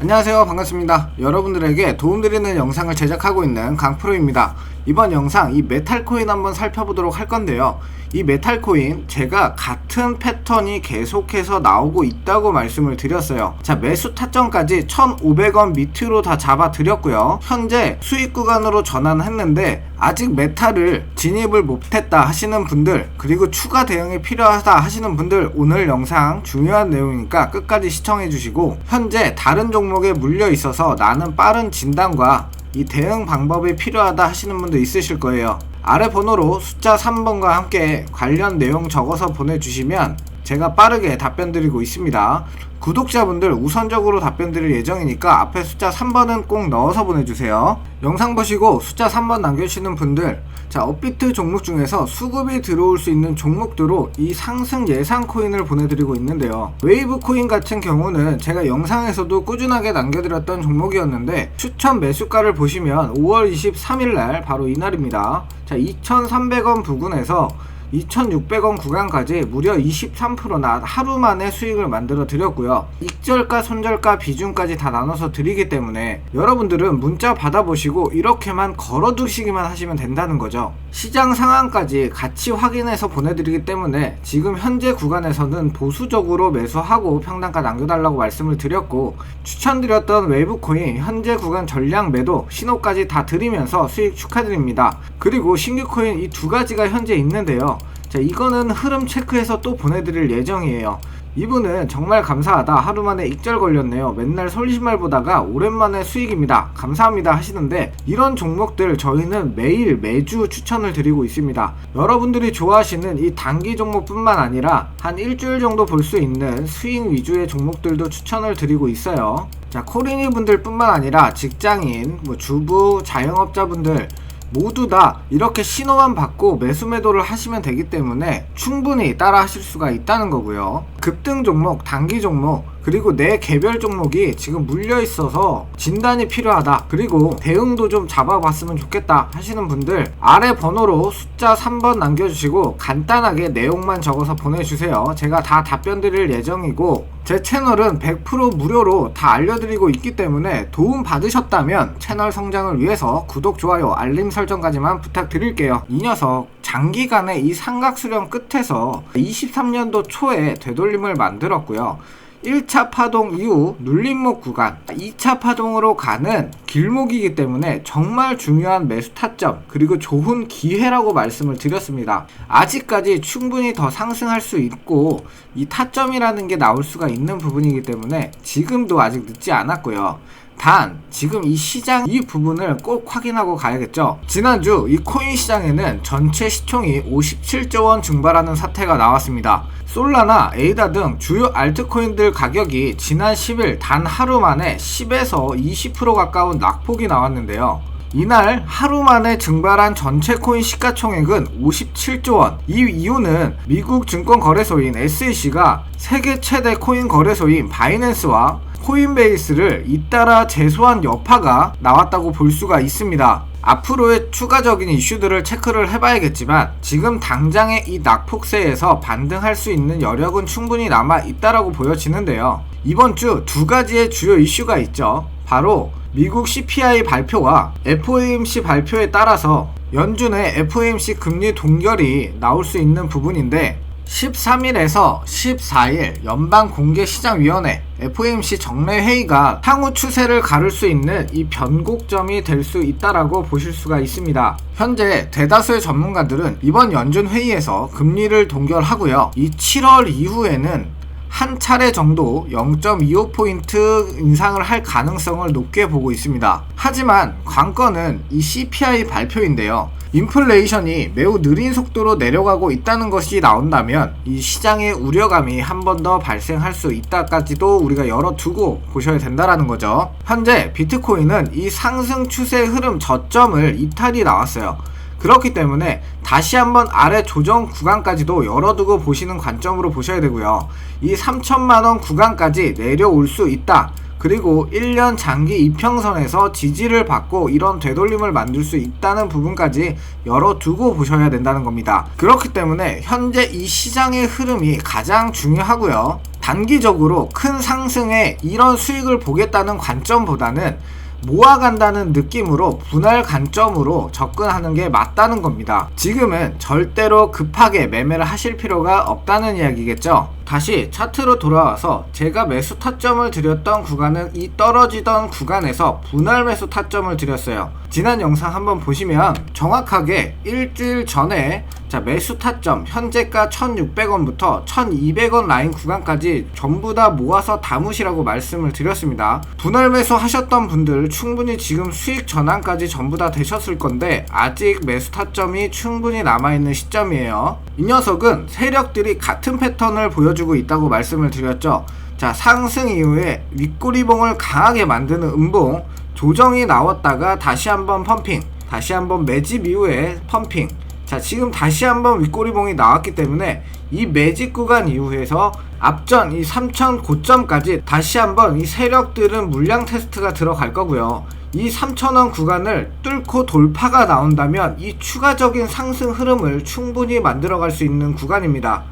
안녕하세요. 반갑습니다. 여러분들에게 도움드리는 영상을 제작하고 있는 강프로입니다 이번 영상 이 메탈 코인 한번 살펴보도록 할 건데요. 이 메탈 코인 제가 같은 패턴이 계속해서 나오고 있다고 말씀을 드렸어요. 자 매수 타점까지 1500원 밑으로 다 잡아 드렸고요. 현재 수익 구간으로 전환했는데 아직 메탈을 진입을 못했다 하시는 분들 그리고 추가 대응이 필요하다 하시는 분들 오늘 영상 중요한 내용이니까 끝까지 시청해 주시고 현재 다른 종목에 물려 있어서 나는 빠른 진단과 이 대응 방법이 필요하다 하시는 분도 있으실 거예요. 아래 번호로 숫자 3번과 함께 관련 내용 적어서 보내주시면 제가 빠르게 답변 드리고 있습니다. 구독자분들 우선적으로 답변 드릴 예정이니까 앞에 숫자 3번은 꼭 넣어서 보내주세요. 영상 보시고 숫자 3번 남겨주시는 분들 자 업비트 종목 중에서 수급이 들어올 수 있는 종목들로 이 상승 예상 코인을 보내드리고 있는데요. 웨이브 코인 같은 경우는 제가 영상에서도 꾸준하게 남겨드렸던 종목이었는데 추천 매수가를 보시면 5월 23일 날 바로 이날입니다. 자 2,300원 부근에서 2,600원 구간까지 무려 23%나 하루 만에 수익을 만들어 드렸고요. 익절가, 손절가 비중까지 다 나눠서 드리기 때문에 여러분들은 문자 받아보시고 이렇게만 걸어두시기만 하시면 된다는 거죠. 시장 상황까지 같이 확인해서 보내드리기 때문에 지금 현재 구간에서는 보수적으로 매수하고 평단가 남겨달라고 말씀을 드렸고 추천드렸던 외부 코인 현재 구간 전량 매도 신호까지 다 드리면서 수익 축하드립니다. 그리고 신규 코인 이 두 가지가 현재 있는데요. 자, 이거는 흐름 체크해서 또 보내드릴 예정이에요. 이분은 정말 감사하다. 하루 만에 익절 걸렸네요. 맨날 솔리신말 보다가 오랜만에 수익입니다. 감사합니다 하시는데 이런 종목들 저희는 매일 매주 추천을 드리고 있습니다. 여러분들이 좋아하시는 이 단기 종목뿐만 아니라 한 일주일 정도 볼 수 있는 스윙 위주의 종목들도 추천을 드리고 있어요. 자, 코리니 분들 뿐만 아니라 직장인, 뭐 주부, 자영업자분들 모두 다 이렇게 신호만 받고 매수 매도를 하시면 되기 때문에 충분히 따라 하실 수가 있다는 거고요. 급등 종목, 단기 종목, 그리고 내 개별 종목이 지금 물려 있어서 진단이 필요하다. 그리고 대응도 좀 잡아봤으면 좋겠다 하시는 분들 아래 번호로 숫자 3번 남겨주시고 간단하게 내용만 적어서 보내주세요. 제가 다 답변 드릴 예정이고 제 채널은 100% 무료로 다 알려드리고 있기 때문에 도움 받으셨다면 채널 성장을 위해서 구독, 좋아요, 알림 설정까지만 부탁드릴게요. 이 녀석 장기간의 이 삼각 수렴 끝에서 23년도 초에 되돌림을 만들었고요. 1차 파동 이후 눌림목 구간, 2차 파동으로 가는 길목이기 때문에 정말 중요한 매수 타점, 그리고 좋은 기회라고 말씀을 드렸습니다. 아직까지 충분히 더 상승할 수 있고, 이 타점이라는 게 나올 수가 있는 부분이기 때문에 지금도 아직 늦지 않았고요. 단 지금 이 시장 이 부분을 꼭 확인하고 가야겠죠. 지난주 이 코인 시장에는 전체 시총이 57조 원 증발하는 사태가 나왔습니다. 솔라나 에이다 등 주요 알트코인들 가격이 지난 10일 단 하루 만에 10에서 20% 가까운 낙폭이 나왔는데요. 이날 하루 만에 증발한 전체 코인 시가총액은 57조 원. 이 이유는 미국 증권 거래소인 SEC가 세계 최대 코인 거래소인 바이낸스와 코인베이스를 잇따라 제소한 여파가 나왔다고 볼 수가 있습니다. 앞으로의 추가적인 이슈들을 체크를 해봐야겠지만 지금 당장의 이 낙폭세에서 반등할 수 있는 여력은 충분히 남아 있다라고 보여지는데요. 이번 주 두 가지의 주요 이슈가 있죠. 바로 미국 CPI 발표와 FOMC 발표에 따라서 연준의 FOMC 금리 동결이 나올 수 있는 부분인데 13일에서 14일 연방공개시장위원회 FOMC 정례 회의가 향후 추세를 가를 수 있는 이 변곡점이 될 수 있다라고 보실 수가 있습니다. 현재 대다수의 전문가들은 이번 연준 회의에서 금리를 동결하고요. 이 7월 이후에는 한 차례 정도 0.25포인트 인상을 할 가능성을 높게 보고 있습니다. 하지만 관건은 이 CPI 발표인데요. 인플레이션이 매우 느린 속도로 내려가고 있다는 것이 나온다면 이 시장의 우려감이 한 번 더 발생할 수 있다까지도 우리가 열어두고 보셔야 된다라는 거죠. 현재 비트코인은 이 상승 추세 흐름 저점을 이탈이 나왔어요. 그렇기 때문에 다시 한번 아래 조정 구간까지도 열어두고 보시는 관점으로 보셔야 되고요. 이 3천만원 구간까지 내려올 수 있다. 그리고 1년 장기 이평선에서 지지를 받고 이런 되돌림을 만들 수 있다는 부분까지 열어두고 보셔야 된다는 겁니다. 그렇기 때문에 현재 이 시장의 흐름이 가장 중요하고요. 단기적으로 큰 상승에 이런 수익을 보겠다는 관점보다는 모아간다는 느낌으로 분할 관점으로 접근하는 게 맞다는 겁니다. 지금은 절대로 급하게 매매를 하실 필요가 없다는 이야기겠죠. 다시 차트로 돌아와서 제가 매수 타점을 드렸던 구간은 이 떨어지던 구간에서 분할 매수 타점을 드렸어요. 지난 영상 한번 보시면 정확하게 일주일 전에 자 매수 타점 현재가 1600원부터 1200원 라인 구간까지 전부 다 모아서 담으시라고 말씀을 드렸습니다. 분할 매수 하셨던 분들 충분히 지금 수익 전환까지 전부 다 되셨을 건데 아직 매수 타점이 충분히 남아있는 시점이에요. 이 녀석은 세력들이 같은 패턴을 보여주 고 있다고 말씀을 드렸죠. 자 상승 이후에 윗꼬리봉을 강하게 만드는 음봉 조정이 나왔다가 다시 한번 펌핑 다시 한번 매집 이후에 펌핑. 자 지금 다시 한번 윗꼬리봉이 나왔기 때문에 이 매집 구간 이후에서 앞전 이 3천 고점까지 다시 한번 이 세력들은 물량 테스트가 들어갈 거고요. 이 3천원 구간을 뚫고 돌파가 나온다면 이 추가적인 상승 흐름을 충분히 만들어갈 수 있는 구간입니다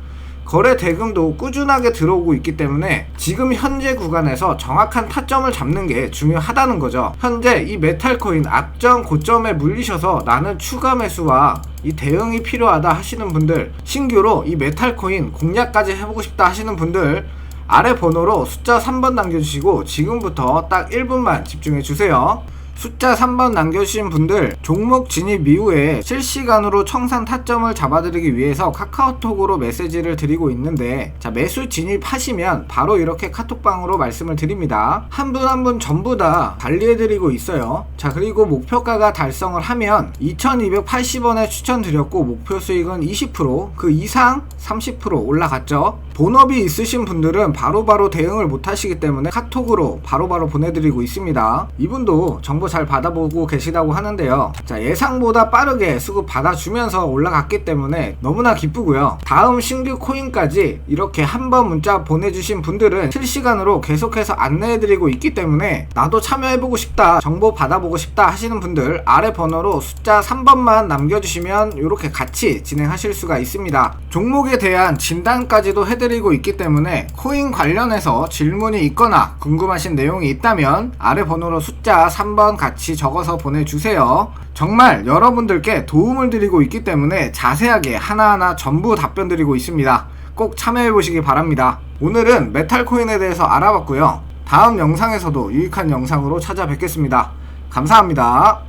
거래 대금도 꾸준하게 들어오고 있기 때문에 지금 현재 구간에서 정확한 타점을 잡는 게 중요하다는 거죠. 현재 이 메탈코인 앞전 고점에 물리셔서 나는 추가 매수와 이 대응이 필요하다 하시는 분들 신규로 이 메탈코인 공략까지 해보고 싶다 하시는 분들 아래 번호로 숫자 3번 남겨주시고 지금부터 딱 1분만 집중해 주세요. 숫자 3번 남겨주신 분들 종목 진입 이후에 실시간으로 청산 타점을 잡아드리기 위해서 카카오톡으로 메시지를 드리고 있는데 자 매수 진입하시면 바로 이렇게 카톡방으로 말씀을 드립니다. 한 분 한분 전부 다 관리해드리고 있어요. 자 그리고 목표가가 달성을 하면 2280원에 추천드렸고 목표 수익은 20%그 이상 30% 올라갔죠 본업이 있으신 분들은 바로 바로 대응을 못 하시기 때문에 카톡으로 바로 바로 보내드리고 있습니다 이분도 정보 잘 받아보고 계시다고 하는데요. 자, 예상보다 빠르게 수급 받아주면서 올라갔기 때문에 너무나 기쁘고요. 다음 신규 코인까지 이렇게 한 번 문자 보내주신 분들은 실시간으로 계속해서 안내해드리고 있기 때문에 나도 참여해보고 싶다, 정보 받아보고 싶다 하시는 분들 아래 번호로 숫자 3번만 남겨주시면 이렇게 같이 진행하실 수가 있습니다. 종목에 대한 진단까지도 해드리고 있기 때문에 코인 관련해서 질문이 있거나 궁금하신 내용이 있다면 아래 번호로 숫자 3번 같이 적어서 보내주세요. 정말 여러분들께 도움을 드리고 있기 때문에 자세하게 하나하나 전부 답변 드리고 있습니다. 꼭 참여해 보시기 바랍니다. 오늘은 메탈 코인에 대해서 알아봤고요. 다음 영상에서도 유익한 영상으로 찾아뵙겠습니다. 감사합니다.